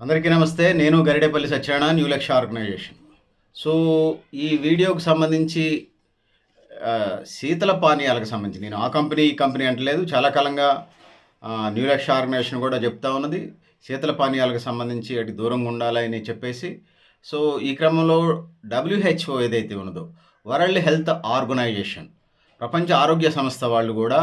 అందరికీ నమస్తే. నేను Garidepalli Satyanarayana new Lakshya organization so ఈ వీడియోకి సంబంధించి శీతల పానీయాలకు సంబంధించి నేను ఆ కంపెనీ ఈ కంపెనీ అంటలేదు. చాలా కాలంగా న్యూ లక్ష ఆర్గనైజేషన్ కూడా చెప్తా ఉన్నది. శీతల పానీయాలకు సంబంధించి అటు దూరంగా ఉండాలని చెప్పేసి. సో ఈ క్రమంలో డబ్ల్యూహెచ్ఓ ఏదైతే ఉన్నదో వరల్డ్ హెల్త్ ఆర్గనైజేషన్ ప్రపంచ ఆరోగ్య సంస్థ వాళ్ళు కూడా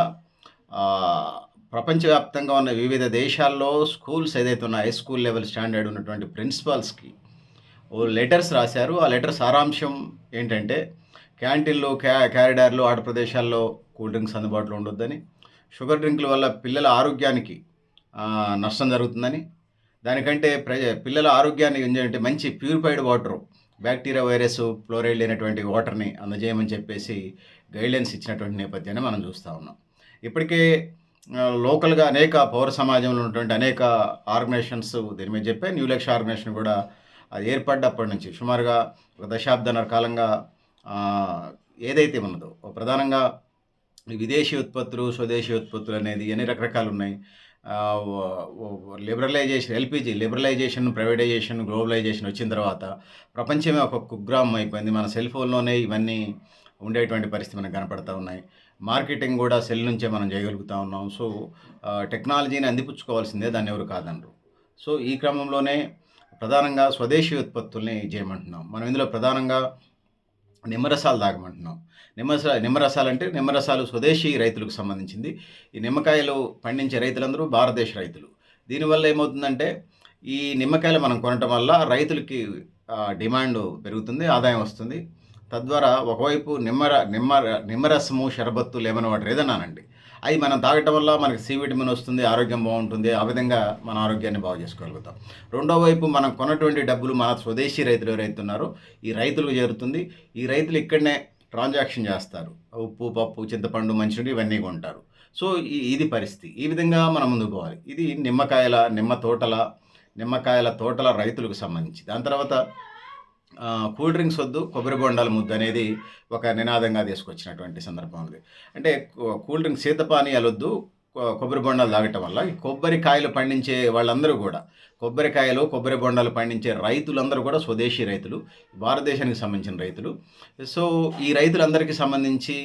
ప్రపంచవ్యాప్తంగా ఉన్న వివిధ దేశాల్లో స్కూల్స్ ఏదైతే ఉన్న హై స్కూల్ లెవెల్ స్టాండర్డ్ ఉన్నటువంటి ప్రిన్సిపాల్స్కి ఓ లెటర్స్ రాశారు. ఆ లెటర్ సారాంశం ఏంటంటే క్యాంటీన్లు క్యా క్యారిడార్లు ఆట ప్రదేశాల్లో కూల్ డ్రింక్స్ అందుబాటులో ఉండొద్దని షుగర్ డ్రింక్ల వల్ల పిల్లల ఆరోగ్యానికి నష్టం జరుగుతుందని దానికంటే ప్రజ పిల్లల ఆరోగ్యాన్ని ఏంటంటే మంచి purified water bacteria virus fluoride లేనటువంటి వాటర్ని అందజేయమని చెప్పేసి గైడ్లైన్స్ ఇచ్చినటువంటి నేపథ్యాన్ని మనం చూస్తూ ఉన్నాం. ఇప్పటికే లోకల్గా అనేక పౌర సమాజంలో ఉన్నటువంటి అనేక ఆర్గనైజేషన్స్ దీని మీద చెప్పే న్యూ లక్ష ఆర్గనైజేషన్ కూడా అది ఏర్పడ్డప్పటి నుంచి సుమారుగా ఒక దశాబ్దన్నర కాలంగా ఏదైతే ఉన్నదో ప్రధానంగా విదేశీ ఉత్పత్తులు స్వదేశీ ఉత్పత్తులు అనేది ఎన్ని రకరకాలు ఉన్నాయి? Liberalization LPG liberalization privatization globalization వచ్చిన తర్వాత ప్రపంచమే ఒక కుగ్రామం అయిపోయింది. మన సెల్ ఫోన్లోనే ఇవన్నీ ఉండేటువంటి పరిస్థితి మనకు కనపడతా ఉన్నాయి. మార్కెటింగ్ కూడా సెల్ నుంచే మనం చేయగలుగుతా ఉన్నాం. సో టెక్నాలజీని అందిపుచ్చుకోవాల్సిందే దాన్ని ఎవరు కాదనరు. సో ఈ క్రమంలోనే ప్రధానంగా స్వదేశీ ఉత్పత్తుల్ని చేయమంటున్నాం. మనం ఇందులో ప్రధానంగా నిమ్మరసాలు తాగమంటున్నాం. నిమ్మరస నిమ్మరసాలు అంటే నిమ్మరసాలు స్వదేశీ రైతులకు సంబంధించింది. ఈ నిమ్మకాయలు పండించే రైతులందరూ భారతదేశ రైతులు. దీనివల్ల ఏమవుతుందంటే ఈ నిమ్మకాయలు మనం కొనటం వల్ల రైతులకి డిమాండ్ పెరుగుతుంది ఆదాయం వస్తుంది. తద్వారా ఒకవైపు నిమ్మర నిమ్మర నిమ్మరసము షరబత్తు లెమన్ వాటర్ ఏదన్నానండి అవి మనం తాగటం వల్ల మనకి సి విటమిన్ వస్తుంది ఆరోగ్యం బాగుంటుంది ఆ విధంగా మన ఆరోగ్యాన్ని బాగు చేసుకోగలుగుతాం. రెండో వైపు మనం కొన్నటువంటి డబ్బులు మన స్వదేశీ రైతులు ఎవరైతే ఉన్నారో ఈ రైతులకు చేరుతుంది. ఈ రైతులు ఇక్కడనే ట్రాన్సాక్షన్ చేస్తారు. ఉప్పు పప్పు చింతపండు మంచినీళ్ళు ఇవన్నీ కొంటారు. సో ఈ- ఇది పరిస్థితి. ఈ విధంగా మనం ముందుకు పోవాలి. ఇది నిమ్మకాయల నిమ్మ తోటల నిమ్మకాయల తోటల రైతులకు సంబంధించి. దాని తర్వాత కూల్ డ్రింక్స్ వద్దు కొబ్బరి బొండాల ముద్దు అనేది ఒక నినాదంగా తీసుకొచ్చినటువంటి సందర్భం ఉంది. అంటే కూల్ డ్రింక్స్ శీతపానీయాలు వద్దు కొబ్బరి బొండాలు తాగటం వల్ల ఈ కొబ్బరికాయలు పండించే వాళ్ళందరూ కూడా కొబ్బరికాయలు కొబ్బరి బొండాలు పండించే రైతులందరూ కూడా స్వదేశీ రైతులు భారతదేశానికి సంబంధించిన రైతులు. సో ఈ రైతులందరికీ సంబంధించి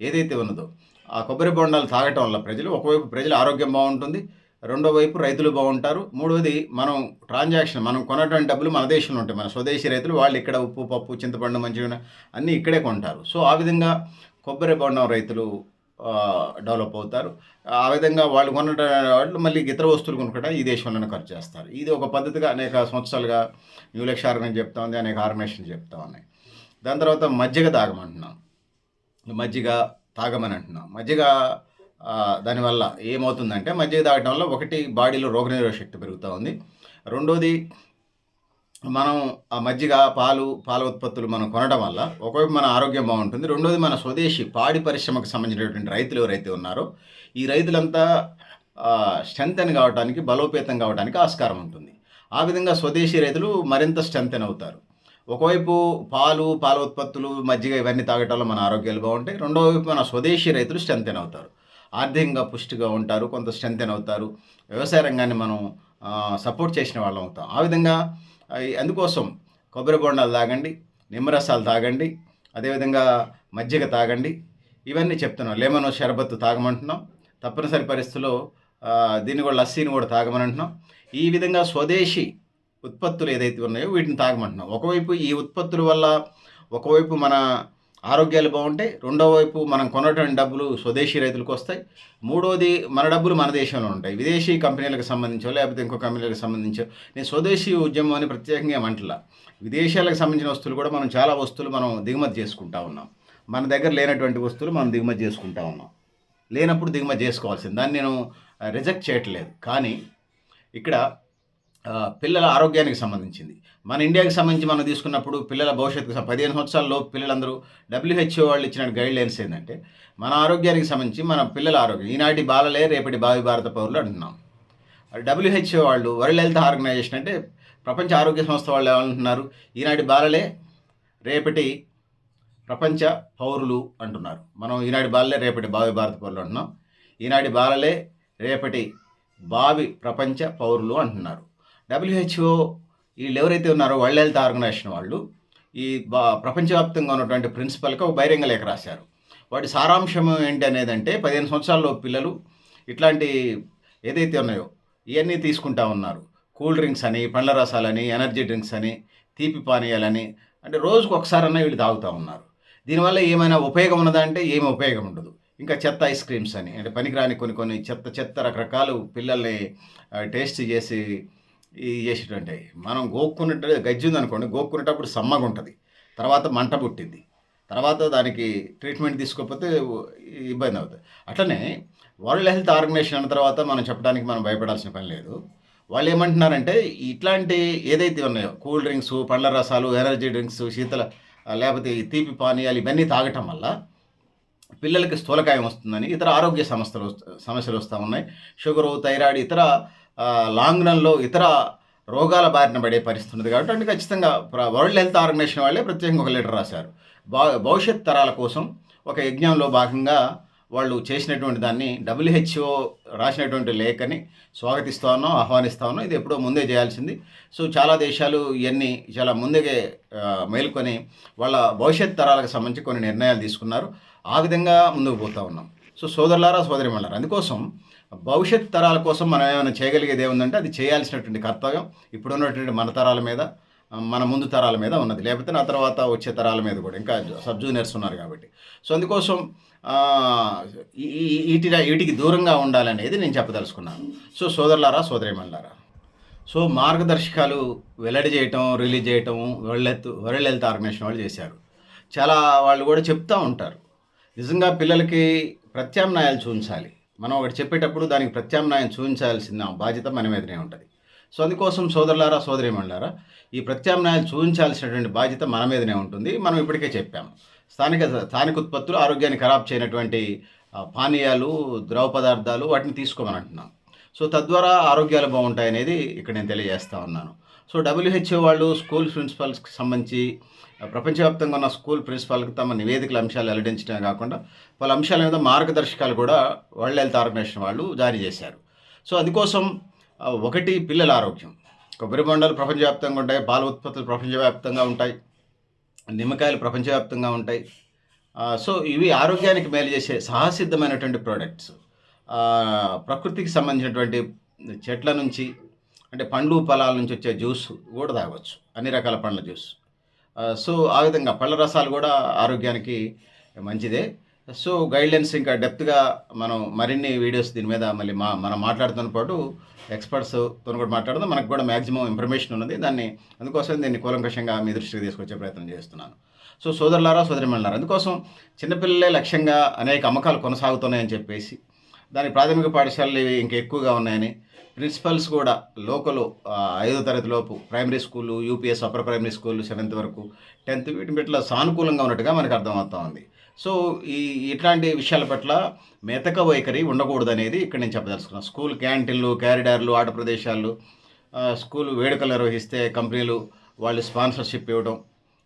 ఏదైతే ఉన్నదో ఆ కొబ్బరి బొండాలు తాగటం వల్ల ప్రజలు ఒకవైపు ప్రజల ఆరోగ్యం బాగుంటుంది రెండో వైపు రైతులు బాగుంటారు. మూడోది మనం ట్రాన్సాక్షన్ మనం కొనటువంటి డబ్బులు మన దేశంలో ఉంటాయి. మన స్వదేశీ రైతులు వాళ్ళు ఇక్కడ ఉప్పు పప్పు చింతపండు మంచిగా అన్నీ ఇక్కడే కొంటారు. సో ఆ విధంగా కొబ్బరి బొండం రైతులు డెవలప్ అవుతారు. ఆ విధంగా వాళ్ళు కొన్న వాళ్ళు మళ్ళీ ఇతర వస్తువులు కొనుక్కుంటా ఈ దేశంలోనే ఖర్చు చేస్తారు. ఇది ఒక పద్ధతిగా అనేక సంవత్సరాలుగా న్యూ లక్ష ఆర్గనైజ్ చెప్తా ఉంది అనేక ఆర్గనైజేషన్ చెప్తా ఉన్నాయి. దాని తర్వాత మజ్జిగ తాగమంటున్నాం. మజ్జిగ తాగమని అంటున్నాం. మజ్జిగ దానివల్ల ఏమవుతుందంటే మజ్జిగ తాగటం వల్ల ఒకటి బాడీలో రోగనిరోధక శక్తి పెరుగుతూ ఉంది. రెండోది మనం ఆ మజ్జిగ పాలు పాల ఉత్పత్తులు మనం కొనడం వల్ల ఒకవైపు మన ఆరోగ్యం బాగుంటుంది. రెండోది మన స్వదేశీ పాడి పరిశ్రమకు సంబంధించినటువంటి రైతులు ఎవరైతే ఉన్నారో ఈ రైతులంతా స్ట్రెంతన్ కావడానికి బలోపేతం కావడానికి ఆస్కారం ఉంటుంది. ఆ విధంగా స్వదేశీ రైతులు మరింత స్ట్రెంతన్ అవుతారు. ఒకవైపు పాలు పాల ఉత్పత్తులు మజ్జిగ ఇవన్నీ తాగటం వల్ల మన ఆరోగ్యాలు బాగుంటాయి. రెండో వైపు మన స్వదేశీ రైతులు స్ట్రెంతన్ అవుతారు. ఆర్థికంగా పుష్టిగా ఉంటారు కొంత స్ట్రెంగ్తెన్ అవుతారు. వ్యవసాయ రంగాన్ని మనం సపోర్ట్ చేసిన వాళ్ళం అవుతాం. ఆ విధంగా అందుకోసం కొబ్బరి బొండాలు తాగండి నిమ్మరసాలు తాగండి అదేవిధంగా మజ్జిగ తాగండి. ఇవన్నీ చెప్తున్నాం. లెమన్ షర్బత్ తాగమంటున్నాం. తప్పనిసరి పరిస్థితుల్లో దీన్ని కూడా లస్సీని కూడా తాగమని అంటున్నాం ఈ విధంగా స్వదేశీ ఉత్పత్తులు ఏదైతే ఉన్నాయో వీటిని తాగమంటున్నాం. ఒకవైపు ఈ ఉత్పత్తుల వల్ల ఒకవైపు మన ఆరోగ్యాలు బాగుంటాయి. రెండో వైపు మనం కొనటువంటి డబ్బులు స్వదేశీ రైతులకు వస్తాయి. మూడోది మన డబ్బులు మన దేశంలో ఉంటాయి. విదేశీ కంపెనీలకు సంబంధించో లేకపోతే ఇంకో కంపెనీలకు సంబంధించో నేను స్వదేశీ ఉద్యమం అని ప్రత్యేకంగా ఏమంటలా విదేశాలకు సంబంధించిన వస్తువులు కూడా మనం చాలా వస్తువులు మనం దిగుమతి చేసుకుంటా ఉన్నాం. మన దగ్గర లేనటువంటి వస్తువులు మనం దిగుమతి చేసుకుంటా ఉన్నాం. లేనప్పుడు దిగుమతి చేసుకోవాల్సింది. దాన్ని నేను రిజెక్ట్ చేయట్లేదు. కానీ ఇక్కడ పిల్లల ఆరోగ్యానికి సంబంధించింది. మన ఇండియాకి సంబంధించి మనం తీసుకున్నప్పుడు పిల్లల భవిష్యత్తుకు పదిహేను సంవత్సరాల్లో పిల్లలందరూ డబ్ల్యూహెచ్ఓ వాళ్ళు ఇచ్చిన గైడ్ లైన్స్ ఏంటంటే మన ఆరోగ్యానికి సంబంధించి మన పిల్లల ఆరోగ్యం ఈనాటి బాలలే రేపటి భావి భారత పౌరులు అంటున్నాం. డబ్ల్యూహెచ్ఓ వాళ్ళు వరల్డ్ హెల్త్ ఆర్గనైజేషన్ అంటే ప్రపంచ ఆరోగ్య సంస్థ వాళ్ళు ఏమంటున్నారు? ఈనాటి బాలలే రేపటి ప్రపంచ పౌరులు అంటున్నారు. మనం ఈనాటి బాలలే రేపటి భావి భారత పౌరులు అంటున్నాం. ఈనాటి బాలలే రేపటి భావి ప్రపంచ పౌరులు అంటున్నారు. డబ్ల్యూహెచ్ఓ వీళ్ళు ఎవరైతే ఉన్నారో వరల్డ్ హెల్త్ ఆర్గనైజేషన్ వాళ్ళు ఈ బా ప్రపంచవ్యాప్తంగా ఉన్నటువంటి ప్రిన్సిపల్కి ఒక బహిరంగ లేఖ రాశారు. వాటి సారాంశం ఏంటి అనేది అంటే పదిహేను సంవత్సరాల్లో పిల్లలు ఇట్లాంటి ఏదైతే ఉన్నాయో ఇవన్నీ తీసుకుంటా ఉన్నారు. కూల్ డ్రింక్స్ అని పండ్ల రసాలని ఎనర్జీ డ్రింక్స్ అని తీపి పానీయాలని అంటే రోజుకు ఒకసారన్నా వీళ్ళు తాగుతూ ఉన్నారు. దీనివల్ల ఏమైనా ఉపయోగం ఉన్నదా అంటే ఏమి ఉపయోగం ఉండదు. ఇంకా చెత్త ఐస్ క్రీమ్స్ అని అంటే పనికిరాని కొన్ని కొన్ని చెత్త చెత్త రకరకాలు పిల్లల్ని టేస్ట్ చేసి ఈ చేసేటువంటి మనం గోక్కున్నట్టు గజ్జి ఉందనుకోండి గోక్కునేటప్పుడు సమ్మగా ఉంటుంది తర్వాత మంట పుట్టింది తర్వాత దానికి ట్రీట్మెంట్ తీసుకోకపోతే ఇబ్బంది అవుతుంది అట్లనే వరల్డ్ హెల్త్ ఆర్గనైజేషన్ అన్న తర్వాత మనం చెప్పడానికి మనం భయపడాల్సిన పని లేదు. వాళ్ళు ఏమంటున్నారంటే ఇట్లాంటి ఏదైతే ఉన్నాయో కూల్ డ్రింక్స్ పండ్ల రసాలు ఎనర్జీ డ్రింక్స్ శీతల లేకపోతే తీపి పానీయాలు ఇవన్నీ తాగటం వల్ల పిల్లలకి స్థూలకాయం వస్తుందని ఇతర ఆరోగ్య సమస్యలు సమస్యలు వస్తూ ఉన్నాయి. షుగరు థైరాయిడ్ ఇతర లాంగ్ రన్లో ఇతర రోగాల బారిన పడే పరిస్థితి ఉంది కాబట్టి అంటే ఖచ్చితంగా వరల్డ్ హెల్త్ ఆర్గనైజేషన్ వాళ్ళే ప్రత్యేకంగా ఒక లెటర్ రాశారు. భా భవిష్యత్ తరాల కోసం ఒక యజ్ఞంలో భాగంగా వాళ్ళు చేసినటువంటి దాన్ని డబ్ల్యూహెచ్ఓ రాసినటువంటి లేఖని స్వాగతిస్తా ఉన్నాం ఆహ్వానిస్తా ఉన్నాం. ఇది ఎప్పుడో ముందే చేయాల్సింది. సో చాలా దేశాలు ఇవన్నీ చాలా ముందుగా మేల్కొని వాళ్ళ భవిష్యత్ తరాలకు సంబంధించి కొన్ని నిర్ణయాలు తీసుకున్నారు. ఆ విధంగా ముందుకు పోతూ ఉన్నాం. సో సోదరులారా సోదరిమల్లారా అందుకోసం భవిష్యత్ తరాల కోసం మనం ఏమైనా చేయగలిగేది ఏముందంటే అది చేయాల్సినటువంటి కర్తవ్యం ఇప్పుడు ఉన్నటువంటి మన తరాల మీద మన ముందు తరాల మీద ఉన్నది. లేకపోతే నా తర్వాత వచ్చే తరాల మీద కూడా. ఇంకా సబ్ జూనియర్స్ ఉన్నారు కాబట్టి. సో అందుకోసం ఆ, వీటి వీటికి దూరంగా ఉండాలనేది నేను చెప్పదలుచుకున్నాను. సో సోదరులారా సోదరిమల్లారా సో మార్గదర్శకాలు వెల్లడి చేయటం రిలీజ్ చేయటం వరల్డ్ వరల్డ్ హెల్త్ ఆర్గనైజేషన్ వాళ్ళు చేశారు. చాలా వాళ్ళు కూడా చెప్తూ ఉంటారు. నిజంగా పిల్లలకి ప్రత్యామ్నాయాలు చూపించాలి. మనం ఒకటి చెప్పేటప్పుడు దానికి ప్రత్యామ్నాయం చూపించాల్సిన బాధ్యత మన మీదనే ఉంటుంది. సో అందుకోసం సోదరులారా సోదరిమణులారా ఈ ప్రత్యామ్నాయాలు చూపించాల్సినటువంటి బాధ్యత మన మీదనే ఉంటుంది. మనం ఇప్పటికే చెప్పాము స్థానిక స్థానిక ఉత్పత్తులు ఆరోగ్యాన్ని ఖరాబ్ చేయనటువంటి పానీయాలు ద్రవ పదార్థాలు వాటిని తీసుకోమని అంటున్నాం. సో తద్వారా ఆరోగ్యాలు బాగుంటాయనేది ఇక్కడ నేను తెలియజేస్తా ఉన్నాను. సో డబ్ల్యూహెచ్ఓ వాళ్ళు స్కూల్ ప్రిన్సిపల్స్కి సంబంధించి ప్రపంచవ్యాప్తంగా ఉన్న స్కూల్ ప్రిన్సిపాల్కి తమ నివేదికల అంశాలు వెల్లడించడమే కాకుండా వాళ్ళ అంశాల మీద మార్గదర్శకాలు కూడా వరల్డ్ హెల్త్ ఆర్గనైజేషన్ వాళ్ళు జారీ చేశారు. సో అందుకోసం ఒకటి పిల్లల ఆరోగ్యం. కొబ్బరి బొండాలు ప్రపంచవ్యాప్తంగా ఉంటాయి పాల ఉత్పత్తులు ప్రపంచవ్యాప్తంగా ఉంటాయి నిమ్మకాయలు ప్రపంచవ్యాప్తంగా ఉంటాయి. సో ఇవి ఆరోగ్యానికి మేలు చేసే సహసిద్ధమైనటువంటి ప్రోడక్ట్స్. ప్రకృతికి సంబంధించినటువంటి చెట్ల నుంచి అంటే పండ్లు ఫలాల నుంచి వచ్చే జ్యూస్ కూడా తాగవచ్చు అన్ని రకాల పండ్ల జ్యూస్. సో ఆ విధంగా పళ్ళ రసాలు కూడా ఆరోగ్యానికి మంచిదే. సో గైడ్లైన్స్ ఇంకా డెప్త్గా మనం మరిన్ని వీడియోస్ దీని మీద మళ్ళీ మా మనం మాట్లాడుతున్న పాటు ఎక్స్పర్ట్స్తో కూడా మాట్లాడదాం. మనకు కూడా మ్యాక్సిమం ఇన్ఫర్మేషన్ ఉన్నది. దాన్ని అందుకోసం దీన్ని కూలంకషంగా మీ దృష్టికి తీసుకొచ్చే ప్రయత్నం చేస్తున్నాను. సో సోదరులారా సోదరిమణులారా అందుకోసం చిన్నపిల్లలే లక్ష్యంగా అనేక అమ్మకాలు కొనసాగుతున్నాయని చెప్పేసి దాని ప్రాథమిక పాఠశాలలు ఇవి ఇంకా ఎక్కువగా ఉన్నాయని ప్రిన్సిపల్స్ కూడా లోకల్ ఐదో తరగతి లోపు primary school UPS upper primary school seventh వరకు టెన్త్ వీటి పట్ల సానుకూలంగా ఉన్నట్టుగా మనకు అర్థమవుతా ఉంది. సో ఈ ఇట్లాంటి విషయాల పట్ల మెతక వైఖరి ఉండకూడదు అనేది ఇక్కడ నేను చెప్పదలుచుకున్నాను స్కూల్ క్యాంటీన్లు క్యారిడార్లు ఆట ప్రదేశాలు స్కూల్ వేడుకలు నిర్వహిస్తే కంపెనీలు వాళ్ళు స్పాన్సర్షిప్ ఇవ్వడం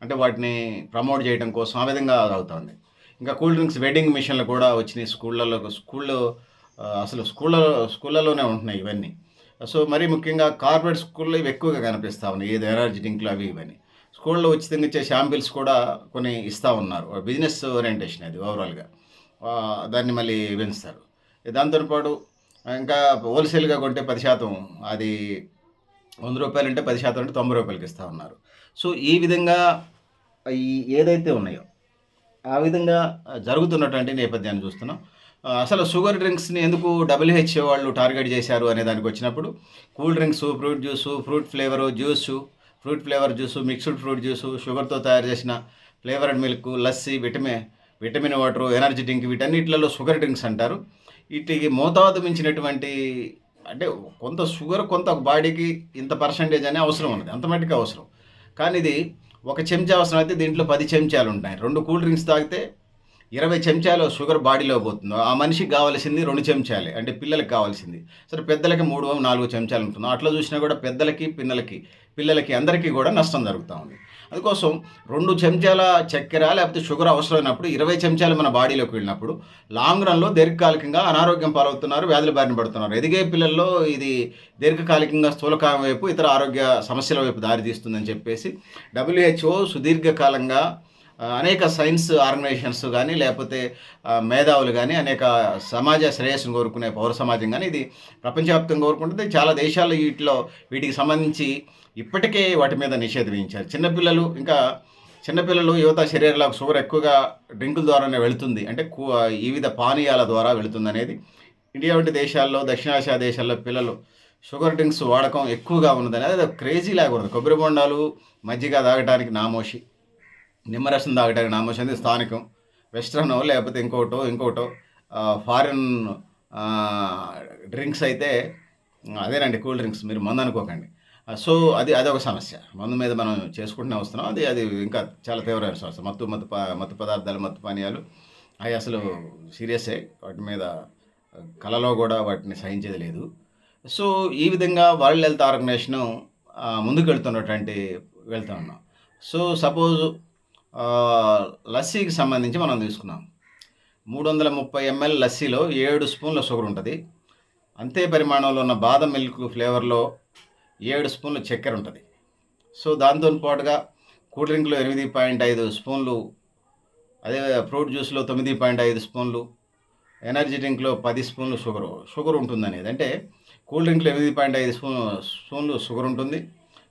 అంటే వాటిని ప్రమోట్ చేయడం కోసం ఆ విధంగా అవుతుంది ఇంకా కూల్ డ్రింక్స్ వెడ్డింగ్ మిషన్లు కూడా వచ్చినాయి స్కూళ్ళలో స్కూల్లో అసలు స్కూళ్ళ స్కూళ్ళలోనే ఉంటున్నాయి ఇవన్నీ. సో మరీ ముఖ్యంగా కార్పొరేట్ స్కూల్లో ఇవి ఎక్కువగా కనిపిస్తూ ఉన్నాయి. ఏది ఎనర్జీ డ్రింక్లు అవి ఇవన్నీ. స్కూల్లో ఉచితంగా ఇచ్చే షాంపిల్స్ కూడా కొన్ని ఇస్తూ ఉన్నారు. బిజినెస్ ఓరియంటేషన్ అది ఓవరాల్గా. దాన్ని మళ్ళీ పెంచుతారు. దాంతోపాటు ఇంకా హోల్సేల్గా కొంటే పది శాతం అది వంద రూపాయలు అంటే పది శాతం అంటే తొంభై రూపాయలకి ఇస్తూ ఉన్నారు. సో ఈ విధంగా ఈ ఏదైతే ఉన్నాయో ఆ విధంగా జరుగుతున్నటువంటి నేపథ్యాన్ని చూస్తున్నాం. అసలు షుగర్ డ్రింక్స్ని ఎందుకు డబ్ల్యూహెచ్ఓ వాళ్ళు టార్గెట్ చేశారు అనే దానికి వచ్చినప్పుడు cool drinks fruit juice fruit flavour juice fruit flavour juice mixed fruit juice షుగర్తో తయారు చేసిన flavoured milk lassi vitamin vitamin water energy drink వీటన్నిటిలలో sugar drinks అంటారు. వీటికి మోతాదు మించినటువంటి అంటే కొంత షుగర్ కొంత బాడీకి ఇంత పర్సంటేజ్ అనే అవసరం ఉన్నది అంత అవసరం. కానీ ఇది ఒక చెంచా అవసరం అయితే దీంట్లో పది చెంచాలు ఉంటాయి. రెండు కూల్ డ్రింక్స్ తాగితే ఇరవై చెంచాలు షుగర్ బాడీలో పోతుందో ఆ మనిషికి కావాల్సింది రెండు చెంచాలే అంటే పిల్లలకి కావాల్సింది. సరే పెద్దలకి మూడు నాలుగు చెంచాలు ఉంటుందో అట్లా చూసినా కూడా పెద్దలకి పిల్లలకి పిల్లలకి అందరికీ కూడా నష్టం జరుగుతూ ఉంది. అందుకోసం రెండు చెంచాల చక్కెర లేకపోతే షుగర్ అవసరమైనప్పుడు ఇరవై చెంచాలు మన బాడీలోకి వెళ్ళినప్పుడు లాంగ్ రన్లో దీర్ఘకాలికంగా అనారోగ్యం పాలవుతున్నారు వ్యాధుల బారిన పడుతున్నారు. ఎదిగే పిల్లల్లో ఇది దీర్ఘకాలికంగా స్థూలకాయం వైపు ఇతర ఆరోగ్య సమస్యల వైపు దారితీస్తుందని చెప్పేసి డబ్ల్యూహెచ్ఓ సుదీర్ఘకాలంగా అనేక సైన్స్ ఆర్గనైజేషన్స్ కానీ లేకపోతే మేధావులు కానీ అనేక సమాజ శ్రేయస్సును కోరుకునే పౌర సమాజం కానీ ఇది ప్రపంచవ్యాప్తంగా కోరుకుంటుంది. చాలా దేశాలు వీటిలో వీటికి సంబంధించి ఇప్పటికే వాటి మీద నిషేధం విధించారు. చిన్నపిల్లలు ఇంకా చిన్నపిల్లలు యువత శరీరంలో షుగర్ ఎక్కువగా డ్రింకుల ద్వారానే వెళుతుంది. అంటే కు- వివిధ పానీయాల ద్వారా వెళుతుంది అనేది. ఇండియా వంటి దేశాల్లో దక్షిణాసియా దేశాల్లో పిల్లలు షుగర్ డ్రింక్స్ వాడకం ఎక్కువగా ఉన్నదని అదే క్రేజీ లాగా కొబ్బరి బొండాలు మజ్జిగ తాగడానికి నామోషి. నిమ్మరసం తాగడానికి నామోషి అనేది స్థానికం. వెస్ట్రనో లేకపోతే ఇంకోటో ఇంకోటో ఫారిన్ డ్రింక్స్ అయితే అదేనండి కూల్ డ్రింక్స్ మీరు మందు అనుకోకండి. సో అది అదొక సమస్య. మందు మీద మనం చేసుకుంటూనే వస్తున్నాం. అది అది ఇంకా చాలా తీవ్రమైన సమస్య. మత్తు మత్తు మత్తు పదార్థాలు మత్తు పానీయాలు అవి అసలు సీరియసే. వాటి మీద కళలో కూడా వాటిని సహించేది లేదు. సో ఈ విధంగా వరల్డ్ హెల్త్ ఆర్గనైజేషన్ ముందుకు వెళ్తున్నటువంటి వెళ్తా ఉన్నాం. సో సపోజ్ లస్సీకి సంబంధించి మనం తీసుకున్నాం. మూడు వందల ముప్పై ఎంఎల్ లస్సీలో ఏడు స్పూన్ల షుగర్ ఉంటుంది. అంతే పరిమాణంలో ఉన్న బాదం మిల్క్ ఫ్లేవర్లో ఏడు స్పూన్ల చక్కెర ఉంటుంది. సో దాంతో పాటుగా కూల్ డ్రింక్లో ఎనిమిది పాయింట్ ఐదు స్పూన్లు అదే ఫ్రూట్ జ్యూస్లో తొమ్మిది పాయింట్ ఐదు స్పూన్లు ఎనర్జీ డ్రింక్లో పది స్పూన్లు షుగర్ షుగర్ ఉంటుంది అనేది అంటే కూల్ డ్రింక్లో ఎనిమిది పాయింట్ ఐదు స్పూన్ స్పూన్లు షుగర్ ఉంటుంది.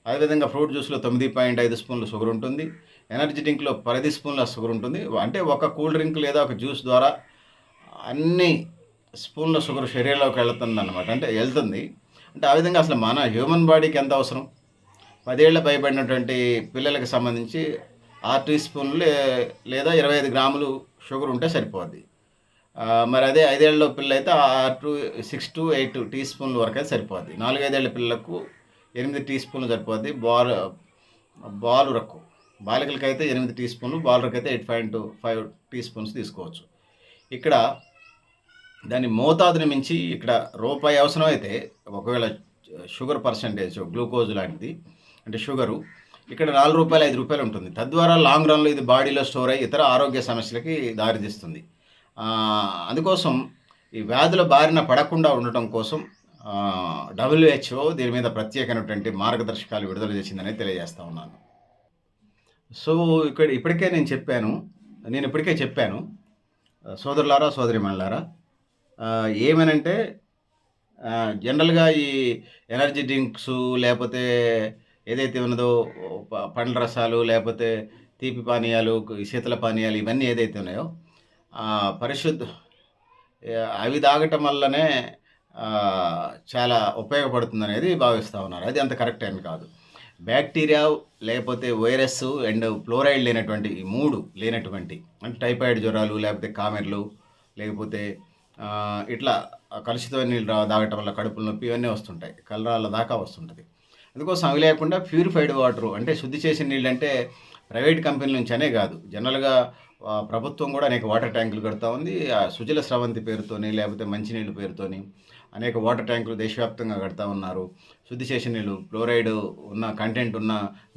అదేవిధంగా ఫ్రూట్ జ్యూస్లో తొమ్మిది పాయింట్ ఐదు స్పూన్లు షుగర్ ఉంటుంది ఎనర్జీ డ్రింక్లో పది స్పూన్ల షుగర్ ఉంటుంది. అంటే ఒక కూల్ డ్రింక్ లేదా ఒక జ్యూస్ ద్వారా అన్ని స్పూన్ల షుగర్ శరీరంలోకి వెళుతుంది అనమాట అంటే వెళ్తుంది. అంటే ఆ విధంగా అసలు మన హ్యూమన్ బాడీకి ఎంత అవసరం? పదేళ్ళ పైబడినటువంటి పిల్లలకు సంబంధించి ఆరు టీ స్పూన్లు లేదా ఇరవై ఐదు గ్రాములు షుగర్ ఉంటే సరిపోద్ది. మరి అదే ఐదేళ్ళ పిల్లలు అయితే ఆరు to six to eight tea స్పూన్ల వరకు అయితే సరిపోద్ది. నాలుగైదేళ్ళ పిల్లలకు ఎనిమిది టీ స్పూన్లు సరిపోద్ది. బాల్ బాలు రక్కు. బాలికలకి అయితే ఎనిమిది టీ స్పూన్లు బాలులకు అయితే eight point five teaspoons తీసుకోవచ్చు. ఇక్కడ దాని మోతాదుని మించి ఇక్కడ రూపాయి అవసరం అయితే ఒకవేళ షుగర్ పర్సంటేజ్ గ్లూకోజ్ లాంటిది అంటే షుగరు ఇక్కడ నాలుగు రూపాయలు ఐదు రూపాయలు ఉంటుంది. తద్వారా లాంగ్ రన్లో ఇది బాడీలో స్టోర్ అయ్యి ఇతర ఆరోగ్య సమస్యలకి దారితీస్తుంది. అందుకోసం ఈ వ్యాధుల బారిన పడకుండా ఉండటం కోసం డబ్ల్యూహెచ్ఓ దీని మీద ప్రత్యేకమైనటువంటి మార్గదర్శకాలు విడుదల చేసిందని తెలియజేస్తా ఉన్నాను. సో ఇక్కడ ఇప్పటికే నేను చెప్పాను నేను ఇప్పటికే చెప్పాను సోదరులారా సోదరిమణులారా ఆ, ఏమనంటే జనరల్గా ఈ ఎనర్జీ డ్రింక్స్ లేకపోతే ఏదైతే ఉన్నదో పండ్ల రసాలు లేకపోతే తీపి పానీయాలు శీతల పానీయాలు ఇవన్నీ ఏదైతే ఉన్నాయో పరిశుద్ధ అవి తాగటం వల్లనే చాలా ఉపయోగపడుతుంది అనేది భావిస్తూ ఉన్నారు. అది అంత కరెక్ట్ అని కాదు. బ్యాక్టీరియా లేకపోతే వైరస్ అండ్ ఫ్లోరైడ్ లేనటువంటి ఈ మూడు లేనటువంటి అంటే టైఫాయిడ్ జ్వరాలు లేకపోతే కామెర్లు లేకపోతే ఇట్లా కలుషితమైన నీళ్ళు రా- తాగటం వల్ల కడుపుల నొప్పి ఇవన్నీ వస్తుంటాయి. కలరాల దాకా వస్తుంటుంది. అందుకోసం అవి లేకుండా ప్యూరిఫైడ్ వాటర్ అంటే శుద్ధి చేసిన నీళ్ళు అంటే ప్రైవేట్ కంపెనీల అనే కాదు. జనరల్గా ప్రభుత్వం కూడా అనేక వాటర్ ట్యాంకులు కడతా ఉంది. ఆ సుజల స్రవంతి పేరుతోని లేకపోతే మంచినీళ్ళ పేరుతోని అనేక వాటర్ ట్యాంకులు దేశవ్యాప్తంగా కడతా ఉన్నారు. శుద్ధి చేసిన నీళ్ళు ఫ్లోరైడ్ ఉన్న కంటెంట్ ఉన్న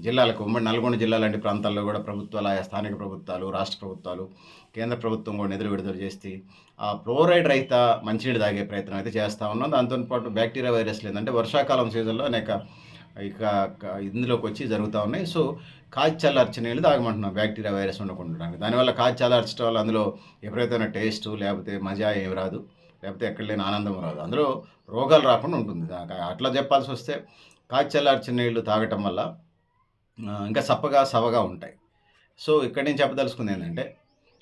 జిల్లాలకు ఉమ్మడి నల్గొండ జిల్లా లాంటి ప్రాంతాల్లో కూడా ప్రభుత్వాలు ఆయా స్థానిక ప్రభుత్వాలు రాష్ట్ర ప్రభుత్వాలు కేంద్ర ప్రభుత్వం కూడా నిధులు విడుదల చేసి ఆ ఫ్లోరైడ్ రహిత మంచినీళ్ళు తాగే ప్రయత్నం అయితే చేస్తూ ఉన్నాం. దాంతోపాటు బ్యాక్టీరియా వైరస్ లేదంటే వర్షాకాలం సీజన్లో అనేక ఇక ఇందులోకి వచ్చి జరుగుతూ ఉన్నాయి. సో కాచి చల్లార్చిన నీళ్ళు తాగమంటున్నాం బ్యాక్టీరియా వైరస్ ఉండకుండా. దానివల్ల కాచి చల్లార్చడం వల్ల అందులో విపరీతమైన టేస్ట్ లేకపోతే మజా ఏమి రాదు. లేకపోతే ఎక్కడ లేని ఆనందం రాదు. అందులో రోగాలు రాకుండా ఉంటుంది. అట్లా చెప్పాల్సి వస్తే కాచి చల్లార్చిన నీళ్ళు తాగటం వల్ల ఇంకా సప్పగా సవగా ఉంటాయి. సో ఇక్కడ నేను చెప్పదలుచుకుంది ఏంటంటే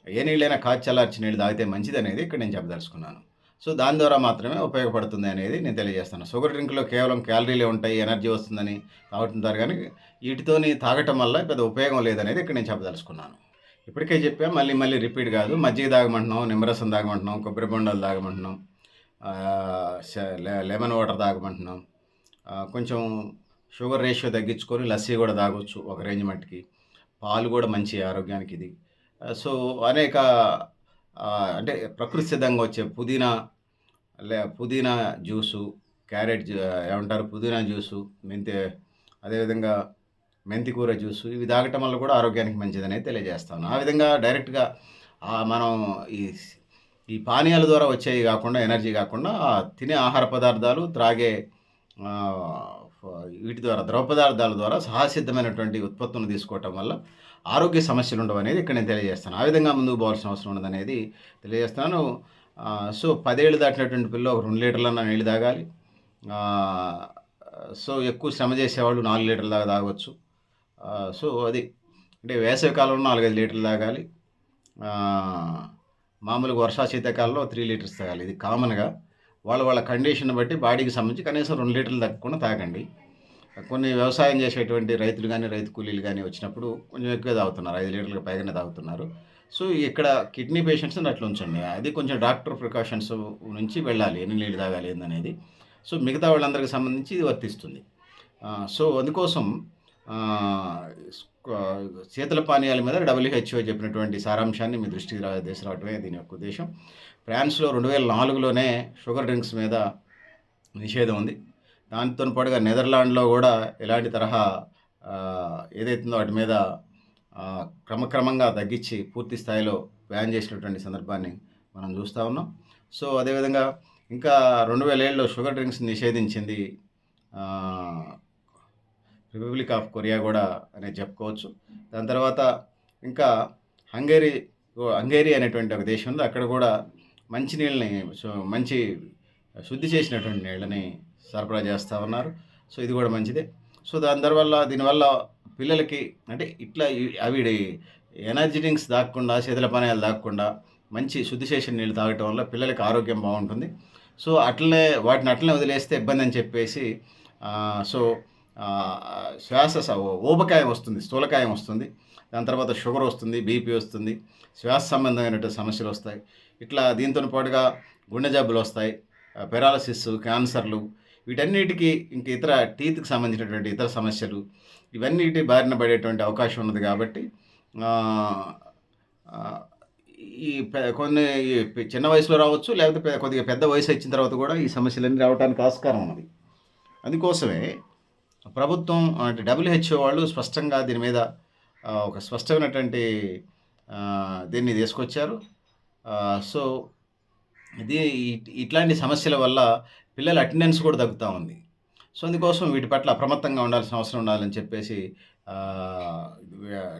ఏ నీళ్ళైనా కాచి చల్లార్చిన నీళ్ళు తాగితే మంచిది అనేది ఇక్కడ నేను చెప్పదలుచుకున్నాను. సో దాని ద్వారా మాత్రమే ఉపయోగపడుతుంది అనేది నేను తెలియజేస్తాను. షుగర్ డ్రింక్లో కేవలం క్యాలరీలే ఉంటాయి ఎనర్జీ వస్తుందని తాగుతుంటారు కానీ వీటితోని తాగటం వల్ల పెద్ద ఉపయోగం లేదనేది ఇక్కడ నేను చెప్పదలుచుకున్నాను. ఇప్పటికే చెప్పా మళ్ళీ మళ్ళీ రిపీట్ కాదు. మజ్జిగ తాగమంటున్నాం నిమ్మరసం తాగమంటున్నాం కొబ్బరి బొండాలు తాగమంటున్నాం లెమన్ వాటర్ తాగమంటున్నాం. కొంచెం షుగర్ రేషియో తగ్గించుకొని లస్సీ కూడా తాగొచ్చు ఒక రేంజ్ మట్టికి. పాలు కూడా మంచి ఆరోగ్యానికి ఇది. సో అనేక అంటే ప్రకృతి సిద్ధంగా వచ్చే పుదీనా లే పుదీనా జ్యూసు, క్యారెట్ జ్యూ ఏమంటారు పుదీనా జ్యూసు, మెంతి అదేవిధంగా మెంతి కూర జ్యూసు ఇవి తాగటం వల్ల కూడా ఆరోగ్యానికి మంచిదని తెలియజేస్తాను. ఆ విధంగా డైరెక్ట్‌గా మనం ఈ ఈ పానీయాల ద్వారా వచ్చేవి కాకుండా ఎనర్జీ కాకుండా తినే ఆహార పదార్థాలు, త్రాగే వీటి ద్వారా ద్రవ పదార్థాల ద్వారా సహసిద్ధమైనటువంటి ఉత్పత్తులను తీసుకోవటం వల్ల ఆరోగ్య సమస్యలు ఉండవనేది ఇక్కడ నేను తెలియజేస్తాను. ఆ విధంగా ముందుకు పోవాల్సిన అవసరం ఉన్నదనేది తెలియజేస్తాను సో పదేళ్ళు దాటినటువంటి పిల్ల ఒక రెండు లీటర్ల నీళ్ళు తాగాలి. సో ఎక్కువ శ్రమ చేసేవాళ్ళు నాలుగు లీటర్ల దాకా తాగొచ్చు. సో అది అంటే వేసవి కాలంలో 4, 5 లీటర్లు తాగాలి. మామూలుగా వర్షా శీతాకాలంలో త్రీ లీటర్స్ తాగాలి. ఇది కామన్‌గా వాళ్ళ వాళ్ళ కండిషన్ బట్టి బాడీకి సంబంధించి కనీసం రెండు లీటర్లు తగ్గకుండా తాగండి. కొన్ని వ్యవసాయం చేసేటువంటి రైతులు కానీ రైతు కూలీలు కానీ వచ్చినప్పుడు కొంచెం ఎక్కువ తాగుతున్నారు. ఐదు లీటర్లకు పైగానే తాగుతున్నారు. సో ఇక్కడ కిడ్నీ పేషెంట్స్‌ని అట్లా ఉంచండి. అది కొంచెం డాక్టర్ ప్రికాషన్స్ నుంచి వెళ్ళాలి. ఎన్ని నీళ్ళు తాగాలి ఏందనేది. సో మిగతా వాళ్ళందరికి సంబంధించి ఇది వర్తిస్తుంది. సో అందుకోసం శీతల పానీయాల మీద డబ్ల్యూహెచ్ఓ చెప్పినటువంటి సారాంశాన్ని మీ దృష్టికి రా తీసుకురావటమే దీని యొక్క ఉద్దేశం ఫ్రాన్స్‌లో 2004లోనే షుగర్ డ్రింక్స్ మీద నిషేధం ఉంది. దానితో పాటుగా నెదర్లాండ్‌లో కూడా ఇలాంటి తరహా ఏదైతుందో వాటి మీద క్రమక్రమంగా తగ్గించి పూర్తి స్థాయిలో బ్యాన్ చేసినటువంటి సందర్భాన్ని మనం చూస్తూ ఉన్నాం. సో అదేవిధంగా ఇంకా 2007లో షుగర్ డ్రింక్స్ నిషేధించింది రిపబ్లిక్ ఆఫ్ కొరియా కూడా అనేది చెప్పుకోవచ్చు. దాని తర్వాత ఇంకా హంగేరి ఓ హంగేరి అనేటువంటి ఒక దేశం ఉంది. అక్కడ కూడా మంచి నీళ్ళని మంచి శుద్ధి చేసినటువంటి నీళ్ళని సరఫరా చేస్తూ ఉన్నారు. సో ఇది కూడా మంచిదే. సో దాని తర్వాత దీనివల్ల పిల్లలకి అంటే ఇట్లా అవి ఎనర్జీ డ్రింక్స్ దాక్కుండా శీతల పానీయాలు దాక్కుండా మంచి శుద్ధి చేసిన నీళ్ళు తాగటం వల్ల పిల్లలకి ఆరోగ్యం బాగుంటుంది సో అట్లనే వాటిని అట్లనే వదిలేస్తే ఇబ్బంది అని చెప్పేసి సో శ్వాస స ఊబకాయం వస్తుంది. స్థూలకాయం వస్తుంది. దాని తర్వాత షుగర్ వస్తుంది. బీపీ వస్తుంది. శ్వాస సంబంధమైనటువంటి సమస్యలు వస్తాయి ఇట్లా దీంతో పాటుగా గుండె జబ్బులు వస్తాయి పెరాలసిస్, క్యాన్సర్‌లు వీటన్నిటికీ ఇంక ఇతర టీత్‌కి సంబంధించినటువంటి ఇతర సమస్యలు ఇవన్నిటి బారిన పడేటువంటి అవకాశం ఉన్నది కాబట్టి ఈ కొన్ని చిన్న వయసులో రావచ్చు. లేకపోతే కొద్దిగా పెద్ద వయసు వచ్చిన తర్వాత కూడా ఈ సమస్యలన్నీ రావటానికి ఆస్కారం ఉన్నది. అందుకోసమే ప్రభుత్వం అంటే డబ్ల్యూహెచ్ఓ వాళ్ళు స్పష్టంగా దీని మీద ఒక స్పష్టమైనటువంటి దీన్ని తీసుకొచ్చారు. సో ఇది ఇట్లాంటి సమస్యల వల్ల పిల్లల అటెండెన్స్ కూడా తగ్గుతూ ఉంది. సో అందుకోసం వీటి పట్ల అప్రమత్తంగా ఉండాల్సిన అవసరం ఉండాలని చెప్పేసి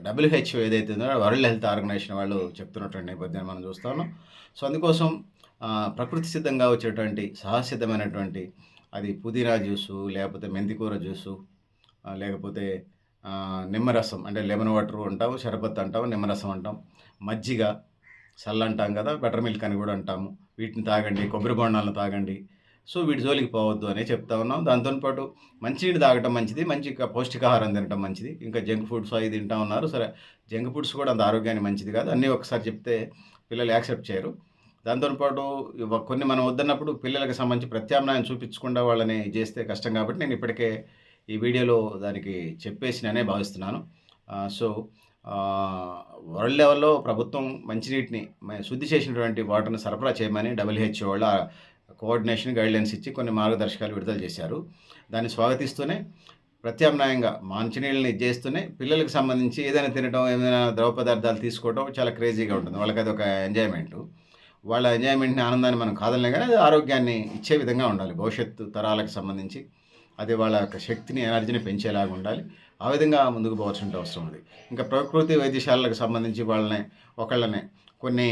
డబ్ల్యూహెచ్ఓ ఏదైతే ఉందో వరల్డ్ హెల్త్ ఆర్గనైజేషన్ వాళ్ళు చెప్తున్నటువంటి నేపథ్యాన్ని మనం చూస్తా ఉన్నాం. సో అందుకోసం ప్రకృతి సిద్ధంగా వచ్చేటువంటి సహసిద్ధమైనటువంటి అది పుదీనా జ్యూసు, లేకపోతే మెంతికూర జ్యూసు, లేకపోతే నిమ్మరసం అంటే లెమన్ వాటర్ అంటాం, షర్బత్ అంటాం, నిమ్మరసం అంటాం, మజ్జిగ, సల్ అంటాం కదా! బటర్ మిల్క్ అని కూడా అంటాము. వీటిని తాగండి. కొబ్బరి బొండాలను తాగండి. సో వీటి జోలికి పోవద్దు అనే చెప్తా ఉన్నాం. దాంతో పాటు మంచినీళ్ళు తాగటం మంచిది. మంచి పౌష్టికాహారం తినటం మంచిది. ఇంకా జంక్ ఫుడ్స్ అవి తింటా ఉన్నారు. సరే జంక్ ఫుడ్స్ కూడా అంత ఆరోగ్యానికి మంచిది కాదు. అన్నీ ఒకసారి చెప్తే పిల్లలు యాక్సెప్ట్ చేయరు. దాంతోపాటు కొన్ని మనం వద్దన్నప్పుడు పిల్లలకు సంబంధించి ప్రత్యామ్నాయం చూపించకుండా వాళ్ళని చేస్తే కష్టం కాబట్టి నేను ఇప్పటికే ఈ వీడియోలో దానికి చెప్పేసిననే భావిస్తున్నాను. సో వరల్డ్ లెవెల్‌లో ప్రభుత్వం మంచినీటిని శుద్ధి చేసినటువంటి వాటర్‌ని సరఫరా చేయమని డబ్ల్యూహెచ్ఓ వాళ్ళ కోఆర్డినేషన్ గైడ్‌లైన్స్ ఇచ్చి కొన్ని మార్గదర్శకాలు విడుదల చేశారు. దాన్ని స్వాగతిస్తూనే ప్రత్యామ్నాయంగా మంచినీళ్ళని చేస్తూనే పిల్లలకు సంబంధించి ఏదైనా తినడం ఏదైనా ద్రవ పదార్థాలు తీసుకోవటం చాలా క్రేజీగా ఉంటుంది. వాళ్ళకి అది ఒక ఎంజాయ్‌మెంటు. వాళ్ళ ఎంజాయ్‌మెంట్‌ని, ఆనందాన్ని మనం కాదనలేం కానీ అది ఆరోగ్యాన్ని ఇచ్చే విధంగా ఉండాలి. భవిష్యత్తు తరాలకు సంబంధించి అది వాళ్ళ యొక్క శక్తిని, ఎనర్జీని పెంచేలాగా ఉండాలి. ఆ విధంగా ముందుకు పోవాల్సిన అవసరం ఉంది. ఇంకా ప్రకృతి వైద్యశాలలకు సంబంధించి వాళ్ళని ఒకళ్ళని కొన్ని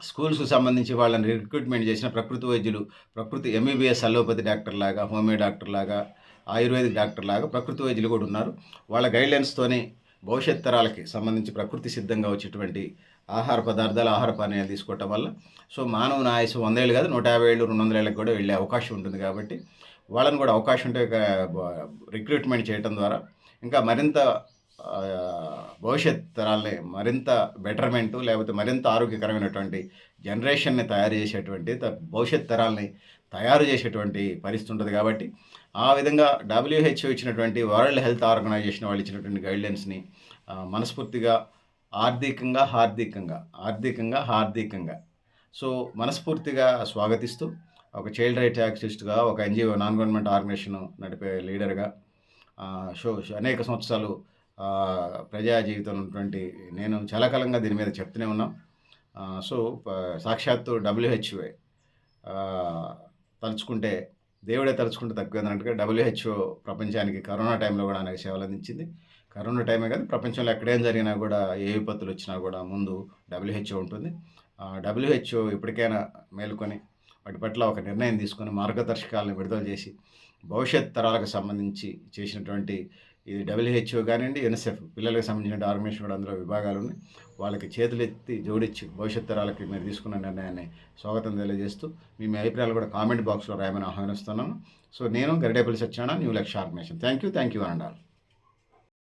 స్కూల్స్‌కి సంబంధించి వాళ్ళని రిక్రూట్‌మెంట్ చేసిన ప్రకృతి వైద్యులు, ప్రకృతి ఎంబీబీఎస్ అలోపతి డాక్టర్‌లాగా, హోమియో డాక్టర్‌లాగా, ఆయుర్వేదిక్ డాక్టర్‌లాగా ప్రకృతి వైద్యులు కూడా ఉన్నారు. వాళ్ళ గైడ్లైన్స్తోనే భవిష్యత్ తరాలకి సంబంధించి ప్రకృతి సిద్ధంగా వచ్చేటువంటి ఆహార పదార్థాలు, ఆహార పానీయాలు తీసుకోవటం వల్ల. సో మానవుని ఆయుస్సు 100 ఏళ్ళు కాదు 150 ఏళ్ళు, 200 ఏళ్ళకి కూడా వెళ్ళే అవకాశం ఉంటుంది కాబట్టి వాళ్ళని కూడా అవకాశం ఉంటే రిక్రూట్‌మెంట్ చేయటం ద్వారా ఇంకా మరింత భవిష్యత్ తరాలని మరింత బెటర్‌మెంటు లేకపోతే మరింత ఆరోగ్యకరమైనటువంటి జనరేషన్‌ని తయారు చేసేటువంటి త భవిష్యత్ తరాలని తయారు చేసేటువంటి పరిస్థితి ఉంటుంది కాబట్టి ఆ విధంగా డబ్ల్యూహెచ్ఓ ఇచ్చినటువంటి వరల్డ్ హెల్త్ ఆర్గనైజేషన్ వాళ్ళు ఇచ్చినటువంటి గైడ్‌లైన్స్‌ని మనస్ఫూర్తిగా ఆర్థికంగా హార్దికంగా ఆర్థికంగా హార్దికంగా. సో మనస్ఫూర్తిగా స్వాగతిస్తూ ఒక చైల్డ్ రైట్ యాక్టివిస్ట్గా ఒక ఎన్జిఓ నాన్ గవర్నమెంట్ ఆర్గనైజేషన్ నడిపే లీడర్గా షో అనేక సంవత్సరాలు ప్రజా జీవితంలో ఉన్నటువంటి నేను చాలా కాలంగా దీని మీద చెప్తూనే ఉన్నాం. సో సాక్షాత్తు డబ్ల్యూహెచ్ఓ తలుచుకుంటే దేవుడే తలుచుకుంటే తక్కువ అన్నట్టుగా డబ్ల్యూహెచ్ఓ ప్రపంచానికి కరోనా టైంలో కూడా అనేక సేవలు అందించింది. కరోనా టైమే కాదు ప్రపంచంలో ఎక్కడేం జరిగినా కూడా ఏ విపత్తులు వచ్చినా కూడా ముందు డబ్ల్యూహెచ్ఓ ఉంటుంది. డబ్ల్యూహెచ్ఓ ఇప్పటికైనా మేలుకొని వాటి పట్ల ఒక నిర్ణయం తీసుకొని మార్గదర్శకాలను విడుదల చేసి భవిష్యత్ తరాలకు సంబంధించి చేసినటువంటి ఇది డబ్ల్యూహెచ్ఓ కానివ్వండి ఎన్ఎస్ఎఫ్ పిల్లలకు సంబంధించిన ఆర్గనైజేషన్ కూడా అందులో విభాగాలు ఉన్నాయి. వాళ్ళకి చేతులెత్తి జోడించి భవిష్యత్ తరాలకి మీరు తీసుకున్న నిర్ణయాన్ని స్వాగతం తెలియజేస్తూ మీ మీ అభిప్రాయాలు కూడా కామెంట్ బాక్స్లో రాయమని ఆహ్వానిస్తున్నాను సో నేను Garidepalli Satyanarayana new Lakshya organization. Thank you thank you and all